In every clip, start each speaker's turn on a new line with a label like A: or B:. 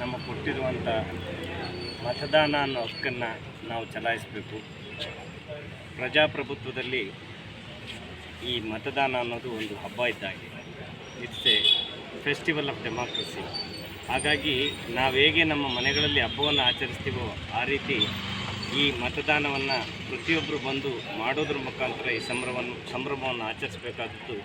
A: ನಮ್ಮ ಕೊಟ್ಟಿರುವಂಥ ಮತದಾನ ಅನ್ನೋ ಹಕ್ಕನ್ನು ನಾವು ಚಲಾಯಿಸಬೇಕು. ಪ್ರಜಾಪ್ರಭುತ್ವದಲ್ಲಿ ಈ ಮತದಾನ ಅನ್ನೋದು ಒಂದು ಹಬ್ಬ ಇದ್ದಾಗಿದೆ. It's a festival of democracy ಹಾಗಾಗಿ ನಾವು ಹೇಗೆ ನಮ್ಮ ಮನೆಗಳಲ್ಲಿ ಹಬ್ಬವನ್ನು ಆಚರಿಸ್ತೀವೋ ಆ ರೀತಿ ಈ ಮತದಾನವನ್ನು ಪ್ರತಿಯೊಬ್ಬರು ಬಂದು ಮಾಡೋದ್ರ ಮುಖಾಂತರ ಈ ಸಂಭ್ರಮವನ್ನು ಸಂಭ್ರಮವನ್ನು ಆಚರಿಸಬೇಕಾದದ್ದು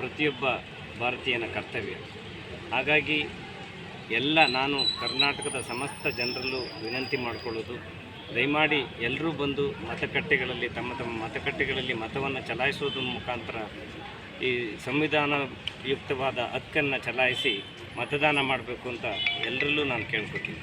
A: ಪ್ರತಿಯೊಬ್ಬ ಭಾರತೀಯನ ಕರ್ತವ್ಯ. ಹಾಗಾಗಿ ಎಲ್ಲ ನಾನು ಕರ್ನಾಟಕದ ಸಮಸ್ತ ಜನರಲ್ಲೂ ವಿನಂತಿ ಮಾಡಿಕೊಳ್ಳೋದು, ದಯಮಾಡಿ ಎಲ್ಲರೂ ಬಂದು ಮತಗಟ್ಟೆಗಳಲ್ಲಿ ತಮ್ಮ ತಮ್ಮ ಮತಗಟ್ಟೆಗಳಲ್ಲಿ ಮತವನ್ನು ಚಲಾಯಿಸೋದ್ರ ಮುಖಾಂತರ ಈ ಸಂವಿಧಾನಯುಕ್ತವಾದ ಹಕ್ಕನ್ನು ಚಲಾಯಿಸಿ ಮತದಾನ ಮಾಡಬೇಕು ಅಂತ ಎಲ್ಲರಲ್ಲೂ ನಾನು ಕೇಳ್ಕೊತೀನಿ.